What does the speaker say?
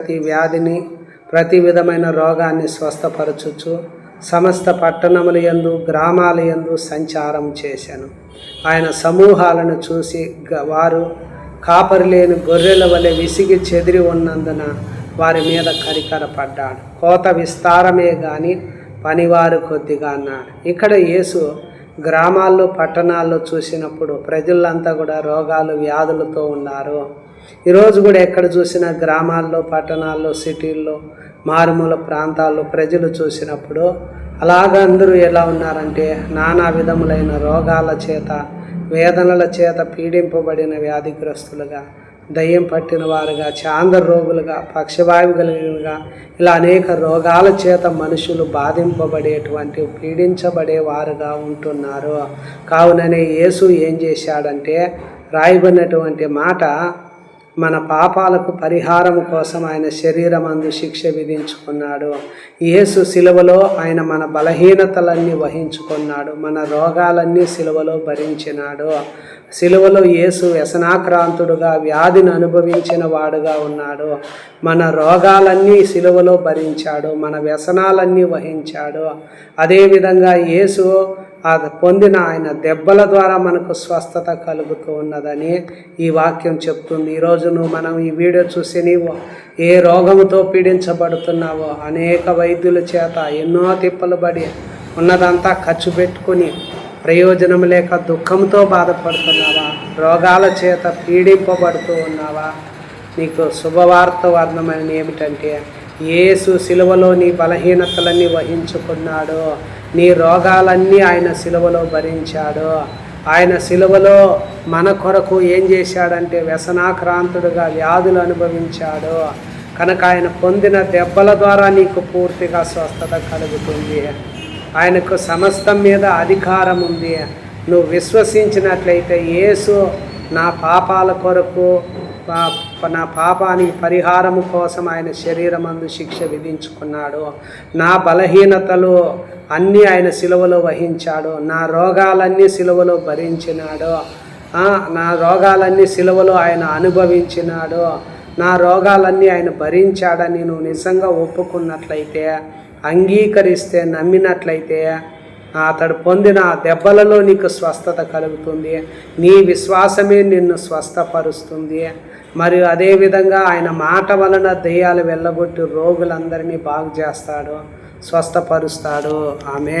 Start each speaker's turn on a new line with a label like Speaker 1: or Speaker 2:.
Speaker 1: ప్రతి వ్యాధిని ప్రతి విధమైన రోగాన్ని స్వస్థపరచుచు సమస్త పట్టణముల యందు గ్రామాల యందు సంచారం చేశాను. ఆయన సమూహాలను చూసి గ- వారు కాపరి లేని గొర్రెల వలె విసిగి చెదిరి ఉన్నందున వారి మీద కరికరపడ్డాడు కోత విస్తారమే కానీ పనివారు కొద్దిగా అన్నాడు. ఇక్కడ యేసు గ్రామాల్లో పట్టణాల్లో చూసినప్పుడు ప్రజలంతా కూడా రోగాలు వ్యాధులతో ఉన్నారు. ఈరోజు కూడా ఎక్కడ చూసినా గ్రామాల్లో పట్టణాల్లో సిటీల్లో మారుమూల ప్రాంతాల్లో ప్రజలు చూసినప్పుడు అలాగ అందరూ ఎలా ఉన్నారంటే నానా విధములైన రోగాల చేత వేదనల చేత పీడింపబడిన వ్యాధిగ్రస్తులుగా దయ్యం పట్టిన వారుగా చాంద్ర రోగులుగా పక్షవాయువు కలిగినగా ఇలా అనేక రోగాల చేత మనుషులు బాధింపబడేటువంటి పీడించబడే వారుగా ఉంటున్నారు. కావుననే యేసు ఏం చేశాడంటే రాయబడినటువంటి మాట మన పాపాలకు పరిహారం కోసం ఆయన శరీరం అందు శిక్ష విధించుకున్నాడు. యేసు సిలువలో ఆయన మన బలహీనతలన్నీ వహించుకున్నాడు. మన రోగాలన్నీ సిలువలో భరించినాడు. సిలువలో యేసు వ్యసనాక్రాంతుడుగా వ్యాధిని అనుభవించిన వాడుగా ఉన్నాడు. మన రోగాలన్నీ సిలువలో భరించాడు. మన వ్యసనాలన్నీ వహించాడు. అదేవిధంగా యేసు అది పొందిన ఆయన దెబ్బల ద్వారా మనకు స్వస్థత కలుగుతూ ఉన్నదని ఈ వాక్యం చెప్తుంది. ఈరోజు నువ్వు మనం ఈ వీడియో చూసి నీవు ఏ రోగముతో పీడించబడుతున్నావో అనేక వైద్యుల చేత ఎన్నో తిప్పలు పడి ఉన్నదంతా ఖర్చు పెట్టుకుని ప్రయోజనం లేక దుఃఖంతో బాధపడుతున్నావా? రోగాల చేత పీడింపబడుతూ ఉన్నావా? నీకు శుభవార్త వర్ణమైన ఏమిటంటే యేసు సిలువలో నీ బలహీనతలన్నీ వహించుకున్నాడో. నీ రోగాలన్నీ ఆయన సిలువలో భరించాడు. ఆయన సిలువలో మన కొరకు ఏం చేశాడంటే వ్యసనాక్రాంతుడుగా వ్యాధులు అనుభవించాడు. కనుక ఆయన పొందిన దెబ్బల ద్వారా నీకు పూర్తిగా స్వస్థత కలుగుతుంది. ఆయనకు సమస్తం మీద అధికారం ఉంది. నువ్వు విశ్వసించినట్లయితే యేసు నా పాపాల కొరకు నా పాపానికి పరిహారము కోసం ఆయన శరీరం అందు శిక్ష విధించుకున్నాడు. నా బలహీనతలు అన్నీ ఆయన సిలువలో వహించాడు. నా రోగాలన్నీ సిలువలో భరించినాడు. నా రోగాలన్నీ సిలువలో ఆయన అనుభవించినాడు. నా రోగాలన్నీ ఆయన భరించాడని నువ్వు నిజంగా ఒప్పుకున్నట్లయితే అంగీకరిస్తే నమ్మినట్లయితే అతడు పొందిన ఆ దెబ్బలలో నీకు స్వస్థత కలుగుతుంది. నీ విశ్వాసమే నిన్ను స్వస్థపరుస్తుంది. మరియు అదేవిధంగా ఆయన మాట వలన దెయ్యాలు వెళ్ళగొట్టి రోగులందరినీ బాగు చేస్తాడు. స్వస్థపరుస్తాడు. ఆమె